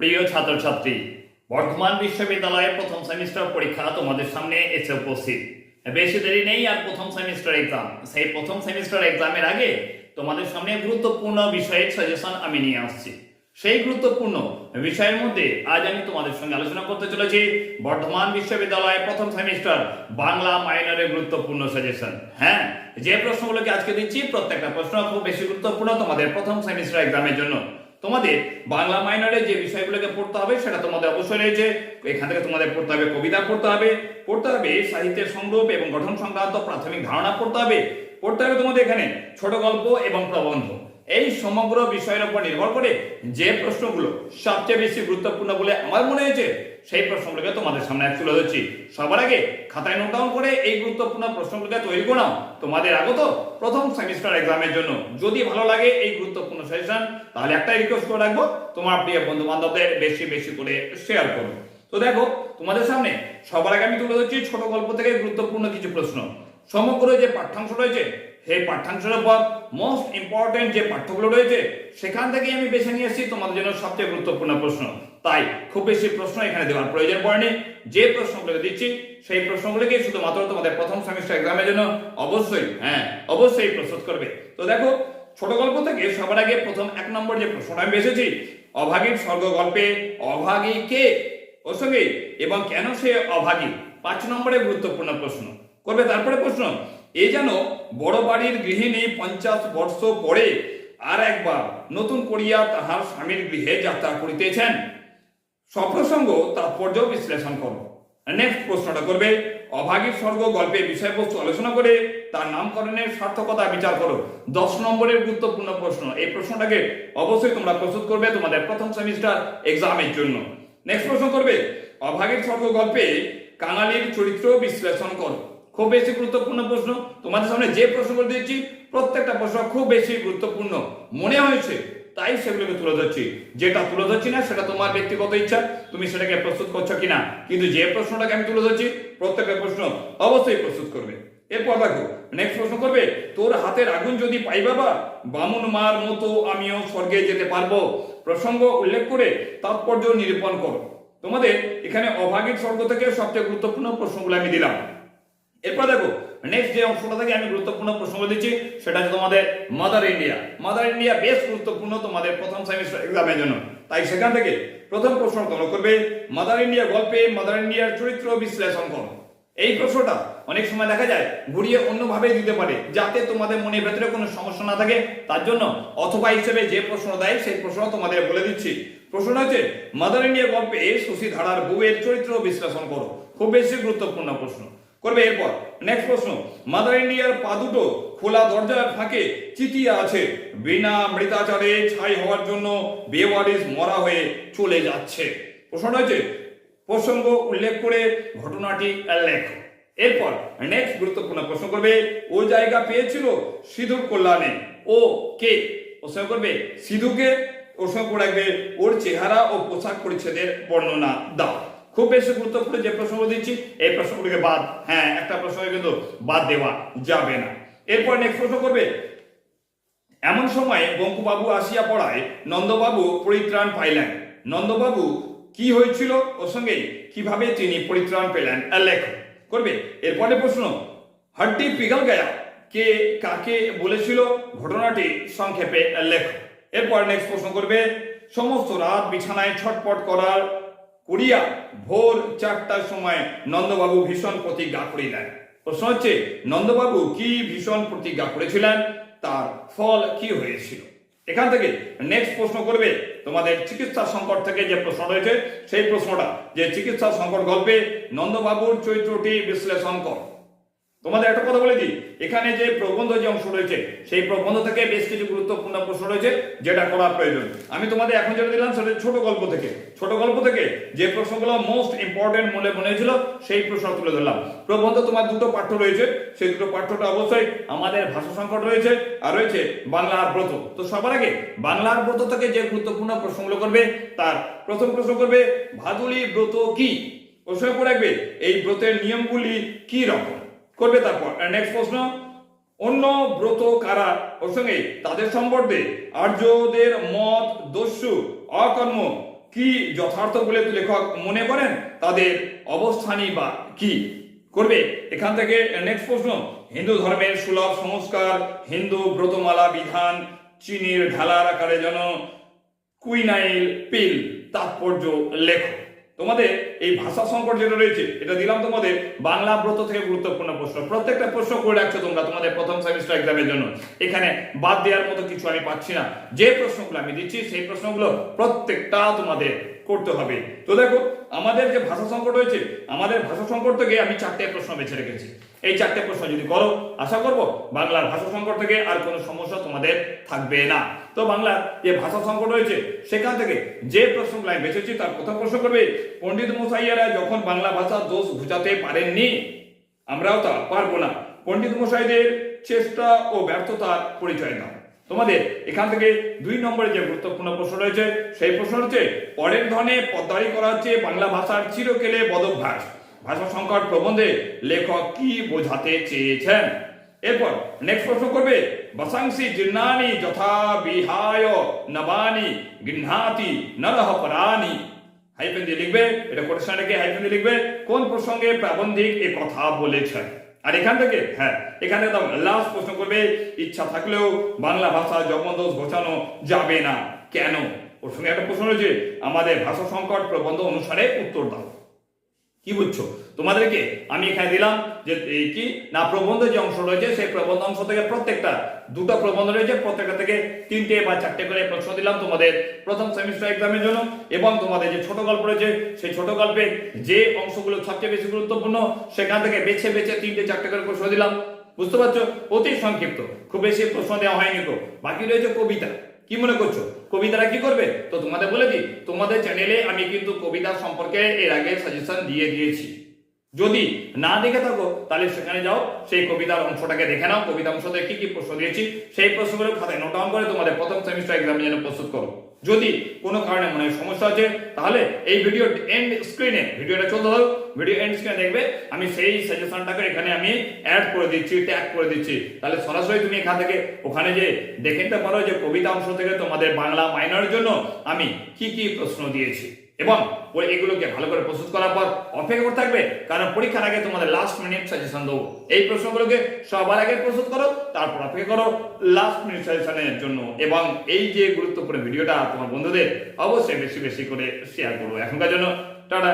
প্রিয় ছাত্রছাত্রী, বর্ধমান বিশ্ববিদ্যালয়ের প্রথম সেমিস্টার পরীক্ষা তোমাদের সামনে এসে উপস্থিত। বেশি দেরি নেই, আর প্রথম সেমিস্টার এক্সাম সেই প্রথম সেমিস্টার এক্সামের আগে তোমাদের সামনে গুরুত্বপূর্ণ বিষয়ের সাজেশন আমি নিয়ে আসছি। সেই গুরুত্বপূর্ণ বিষয়ের মধ্যে আজ আমি তোমাদের সঙ্গে আলোচনা করতে চলেছি বর্ধমান বিশ্ববিদ্যালয়ের প্রথম সেমিস্টার বাংলা মাইনরের গুরুত্বপূর্ণ সাজেশন হ্যাঁ যে প্রশ্নগুলোকে আজকে দিচ্ছি, প্রত্যেকটা প্রশ্ন খুব বেশি গুরুত্বপূর্ণ তোমাদের প্রথম সেমিস্টার এক্সামের জন্য। তোমাদের বাংলা মাইনারে যে বিষয়গুলোকে পড়তে হবে, সেটা তোমাদের অবশ্যই রয়েছে। এখান থেকে তোমাদের পড়তে হবে, কবিতা পড়তে হবে পড়তে হবে সাহিত্যের সংগ্রহ এবং গঠন সংক্রান্ত প্রাথমিক ধারণা পড়তে হবে। পড়তে হবে তোমাদের এখানে ছোট গল্প এবং প্রবন্ধ। এই সমগ্র বিষয়ের উপর নির্ভর করে যে প্রশ্নগুলো সবচেয়ে বেশি গুরুত্বপূর্ণ বলে আমার মনে হয়েছে সেই প্রশ্নগুলোকে তোমাদের সামনে তুলে ধরছি। সবার আগে খাতায় নোট ডাউন করে এই গুরুত্বপূর্ণ প্রশ্নগুলোকে তৈরি করে। নাও তোমাদের আগত প্রথম সেমিস্টার এক্সামের জন্য। যদি ভালো লাগে এই গুরুত্বপূর্ণ সেশন তাহলে একটাই রিকোয়েস্ট করে রাখব, তোমার প্রিয় বন্ধু বান্ধবদের বেশি বেশি করে শেয়ার করো। তো দেখো, তোমাদের সামনে সবার আগে আমি তুলে ধরছি ছোট গল্প থেকে গুরুত্বপূর্ণ কিছু প্রশ্ন। সমগ্র যে পাঠ্যাংশ রয়েছে সেই পাঠ্যাংশের পর মোস্ট ইম্পর্টেন্ট যে পাঠ্যগুলো রয়েছে, সেখান থেকে আমি বেছে নিয়ে এসেছি তোমাদের জন্য সবচেয়ে গুরুত্বপূর্ণ প্রশ্ন। তাই খুব বেশি প্রশ্ন এখানে দেওয়ার প্রয়োজন পড়েনি। যে প্রশ্নগুলোকে দিচ্ছি, সেই প্রশ্নগুলোকে শুধুমাত্র তোমাদের প্রথম সেমিস্টার এক্সামের জন্য অবশ্যই হ্যাঁ অবশ্যই প্রস্তুত করবে। তো দেখো, ছোট গল্প থেকে সবার আগে প্রথম এক নম্বর যে প্রশ্নটা আমি বেছেছি, অভাগীর স্বর্গ গল্পে অভাগী কে? ওর সঙ্গে এবং কেন সে অভাগী? পাঁচ নম্বরে গুরুত্বপূর্ণ প্রশ্ন। করবে তারপরে প্রশ্ন এ যেন বড় বাড়ির গৃহিণী পঞ্চাশ বর্ষ পরে আর একবার নতুন করিয়া তাহার স্বামীর গৃহে যাত্রা করিতেছেন। সপ্রসঙ্গ তাৎপর্য বিশ্লেষণ করো। নেক্সট প্রশ্নটা করবে, অভাগীর স্বর্গ গল্পের বিষয়বস্তু আলোচনা করে তার নামকরণের সার্থকতা বিচার করো। দশ নম্বরের গুরুত্বপূর্ণ প্রশ্ন। এই প্রশ্নটাকে অবশ্যই তোমরা প্রস্তুত করবে তোমাদের প্রথম সেমিস্টার এক্সামের জন্য। নেক্সট প্রশ্ন করবে, অভাগীর স্বর্গ গল্পে কাঙালির চরিত্র বিশ্লেষণ করো। খুব বেশি গুরুত্বপূর্ণ প্রশ্ন। তোমাদের সামনে যে প্রশ্নগুলো দিচ্ছি প্রত্যেকটা প্রশ্ন খুব বেশি গুরুত্বপূর্ণ। মনে হয়েছে, তাই সেগুলোকে তুলে ধরছি। যেটা তুলে ধরছি না, সেটা তোমার ব্যক্তিগত ইচ্ছা, তুমি সেটাকে প্রস্তুত করছ কিনা। কিন্তু যে প্রশ্নটাকে আমি তুলে ধরছি, প্রত্যেকটা প্রশ্ন অবশ্যই প্রস্তুত করবে। এরপর দেখো নেক্সট প্রশ্ন করবে, তোর হাতের আগুন যদি পাই বাবা, বামুন মার মতো আমিও স্বর্গে যেতে পারব। প্রসঙ্গ উল্লেখ করে তাৎপর্য নিরূপণ করো। তোমাদের এখানে অভাগীর স্বর্গ থেকে সবচেয়ে গুরুত্বপূর্ণ প্রশ্নগুলো আমি দিলাম। এরপর দেখো নেক্সট যে অংশটা থেকে আমি গুরুত্বপূর্ণ প্রশ্ন দিচ্ছি, সেটা হচ্ছে তোমাদের মাদার ইন্ডিয়া মাদার ইন্ডিয়া বেশ গুরুত্বপূর্ণ তোমাদের প্রথম সেমিস্টার এক্সামের জন্য। তাই সেখান থেকে প্রথম প্রশ্ন তোমরা করবে মাদার ইন্ডিয়া গল্পে মাদার ইন্ডিয়ার চরিত্র বিশ্লেষণ করো। এই প্রশ্নটা অনেক সময় দেখা যায়, ঘুরিয়ে অন্যভাবে দিতে পারে, যাতে তোমাদের মনের ভেতরে কোনো সমস্যা না থাকে। তার জন্য অথবা হিসেবে যে প্রশ্ন দেয়, সেই প্রশ্ন তোমাদের বলে দিচ্ছি। প্রশ্ন হচ্ছে মাদার ইন্ডিয়া গল্পে শশী ধারার বউয়ের চরিত্র বিশ্লেষণ করো। খুব বেশি গুরুত্বপূর্ণ প্রশ্ন। করবে এরপর। নেক্সট প্রশ্ন মাদার ইন্ডিয়ার পা দুটো খোলা দরজার ফাঁকে চিঠিয়া আছে। বিনা মৃতাচারে ছাই হওয়ার জন্য বেওয়ারিস মরা হয়ে চলে যাচ্ছে। প্রশ্নটা হচ্ছে, প্রসঙ্গ উল্লেখ করে ঘটনাটি লেখ। এরপর নেক্সট গুরুত্বপূর্ণ প্রশ্ন করবে, ও জায়গা পেয়েছিল সিধুর কল্যাণে? ও কে? প্রশ্ন করবে সিধুকে প্রশ্ন করে রাখবে, ওর চেহারা ও পোশাক পরিচ্ছেদের বর্ণনা দাও। খুব বেশি গুরুত্বপূর্ণ যে প্রশ্নগুলো দিচ্ছি, এই প্রশ্নগুলোকে বাদ হ্যাঁ একটা প্রশ্ন কিন্তু বাদ দেওয়া যাবে না। এরপর নেক্সট প্রশ্ন করবে, এমন সময় বঙ্কুবাবু আসিয়া পড়ায় নন্দবাবু পরিত্রাণ পাইলেন। নন্দবাবু কি হয়েছিল? ওর সঙ্গে কীভাবে তিনি পরিত্রাণ পেলেন? লেখ। করবে এরপরে প্রশ্ন, হাড্ডি পিঘল গয়া, কে কাকে বলেছিল? ঘটনাটি সংক্ষেপে লেখ। এরপর নেক্সট প্রশ্ন করবে, সমস্ত রাত বিছানায় ছটপট করার করিয়া ভোর চারটার সময় নন্দবাবু ভীষণ প্রতিজ্ঞা করিলেন। প্রশ্ন হচ্ছে, নন্দবাবু কি ভীষণ প্রতিজ্ঞা করেছিলেন? তার ফল কি হয়েছিল? এখান থেকে নেক্সট প্রশ্ন করবে, তোমাদের চিকিৎসা সংকট থেকে যে প্রশ্ন রয়েছে, সেই প্রশ্নটা যে চিকিৎসা সংকট গল্পে নন্দবাবুর চরিত্রটি বিশ্লেষণ কর। তোমাদের একটা কথা বলে দিই। এখানে যে প্রবন্ধ যে অংশ রয়েছে, সেই প্রবন্ধ থেকে বেশ কিছু গুরুত্বপূর্ণ প্রশ্ন রয়েছে, যেটা করা প্রয়োজন। আমি তোমাদের এখন যেটা দিলাম, সেটা ছোট গল্প থেকে। ছোট গল্প থেকে যে প্রশ্নগুলো মোস্ট ইম্পর্টেন্ট মনে মনে হয়েছিল সেই প্রশ্ন তুলে ধরলাম। প্রবন্ধ তোমার দুটো পাঠ্য রয়েছে, সেই দুটো পাঠ্যটা অবশ্যই আমাদের ভাষা সংকট রয়েছে, আর রয়েছে বাংলার ব্রত। তো সবার আগে বাংলার ব্রত থেকে যে গুরুত্বপূর্ণ প্রশ্নগুলো করবে, তার প্রথম প্রশ্ন করবে, ভাদুলি ব্রত কি? প্রশ্ন করে রাখবে, এই ব্রতের নিয়মগুলি কি রকম? করবে তারপর। নেক্সট প্রশ্ন, অন্য ব্রত কারা? ওর সঙ্গে তাদের সম্বন্ধে আর্যদের মত, দস্যু, অকর্ম কি যথার্থ বলে লেখক মনে করেন? তাদের অবস্থানই বা কি করবে? এখান থেকে নেক্সট প্রশ্ন, হিন্দু ধর্মের সুলভ সংস্কার, হিন্দু ব্রতমালা বিধান, চিনির ঢালার আকারে যেন কুইনাইল পিল তাৎপর্য লেখো তোমাদের এই ভাষা সংকট যেটা রয়েছে, এটা দিলাম তোমাদের বাংলা ব্রত থেকে গুরুত্বপূর্ণ প্রশ্ন। প্রত্যেকটা প্রশ্ন করে রাখছো তোমরা তোমাদের প্রথম সেমিস্টার এক্সামের জন্য। এখানে বাদ দেওয়ার মতো কিছু আমি পাচ্ছি না। যে প্রশ্নগুলো আমি দিচ্ছি, সেই প্রশ্নগুলো প্রত্যেকটা তোমাদের করতে হবে। তো দেখো, আমাদের যে ভাষা সংকট হয়েছে আমাদের ভাষা সংকট থেকে আমি চারটে প্রশ্ন বেছে রেখেছি। এই চারটে প্রশ্ন যদি করো, আশা করব বাংলার ভাষা সংকট থেকে আর কোনো সমস্যা তোমাদের থাকবে না। তো বাংলার যে ভাষা সংকট হয়েছে, সেখান থেকে যে প্রশ্নগুলো আমি বেছেছি, তার প্রথম প্রশ্ন করবে, পণ্ডিত মশাইয়েরা যখন বাংলা ভাষার দোষ বুঝাতে পারেননি, আমরাও তা পারব না। পণ্ডিত মশাইদের চেষ্টা ও ব্যর্থতার পরিচয় দাও। তোমাদের এখান থেকে দুই নম্বরে যে গুরুত্বপূর্ণ প্রশ্ন রয়েছে, সেই প্রশ্ন হচ্ছে, পরের ধনে পদ্মারি করা হচ্ছে বাংলা ভাষার চিরকেলে বদভ্যাস। ভাষা সংকট প্রবন্ধে লেখক কি বোঝাতে চেয়েছেন? এরপর নেক্সট প্রশ্ন করবে, বসাংসি জিন্নানি যথা বিহায় নবানি গৃহাতি নরহ পরানি হাইফেন দিয়ে লিখবে, এটা কোটেশন রেখে হাইফেন দিয়ে লিখবে, কোন প্রসঙ্গে প্রাবন্ধিক এ কথা বলেছেন? আর এখান থেকে হ্যাঁ এখানে থেকে লাস্ট প্রশ্ন করবে, ইচ্ছা থাকলেও বাংলা ভাষা জন্মদোষ ঘোচানো যাবে না। কেন? ওর সঙ্গে একটা প্রশ্ন রয়েছে, আমাদের ভাষা সংকট প্রবন্ধ অনুসারে উত্তর দাও। কি বুঝছ? তোমাদেরকে আমি এখানে দিলাম যে এই কি? না, প্রবন্ধ যে অংশ রয়েছে, সেই প্রবন্ধ অংশ থেকে প্রত্যেকটা, দুটো প্রবন্ধ রয়েছে, প্রত্যেকটা থেকে তিনটে বা চারটে করে প্রশ্ন দিলাম তোমাদের প্রথম সেমিস্টার এক্সামের জন্য। এবং তোমাদের যে ছোট গল্প রয়েছে, সেই ছোট গল্পে যে অংশগুলো সবচেয়ে বেশি গুরুত্বপূর্ণ, সেখান থেকে বেছে বেছে তিনটে, চারটে করে প্রশ্ন দিলাম। বুঝতে পারছ? অতি সংক্ষিপ্ত। খুব বেশি প্রশ্ন দেওয়া হয়নি তো বাকি রয়েছে কবিতা। কি মনে করছ? কবিতারা কি করবে? তো তোমাদের বলে দিই, তোমাদের চ্যানেলে আমি কিন্তু কবিতা সম্পর্কে এর আগে সাজেশন দিয়ে দিয়েছি। যদি না দেখে থাকো, তাহলে সেখানে যাও, সেই কবিতার অংশটাকে দেখে নাও। কবিতা অংশতে কি কি প্রশ্ন দিয়েছি, সেই প্রশ্নগুলো খাতায় নোট ডাউন করে তোমাদের প্রথম সেমিস্টার এক্সামে যেন প্রস্তুত করো। যদি কোনো কারণে মনে সমস্যা আছে তাহলে এই ভিডিও এন্ড স্ক্রিনে ভিডিওটা চলতে হবে ভিডিও এন্ড স্ক্রিনে দেখবে, আমি সেই সাজেশনটাকে এখানে আমি অ্যাড করে দিচ্ছি ট্যাগ করে দিচ্ছি। তাহলে সরাসরি তুমি এখান থেকে ওখানে যে দেখে নিতে পারো যে কবিতা অংশ থেকে তোমাদের বাংলা মাইনরের জন্য আমি কি কি প্রশ্ন দিয়েছি। এবং এগুলোকে ভালো করে প্রস্তুত করার পর অপেক্ষা করতে থাকবে, কারণ পরীক্ষার আগে তোমাদের লাস্ট মিনিট সাজেশন দেবো। এই প্রশ্নগুলোকে সবার আগে প্রস্তুত করো, তারপর অপেক্ষা করো লাস্ট মিনিট সাজেশনের জন্য। এবং এই যে গুরুত্বপূর্ণ ভিডিওটা তোমার বন্ধুদের অবশ্যই বেশি বেশি করে শেয়ার করব এখনকার জন্য টাটা।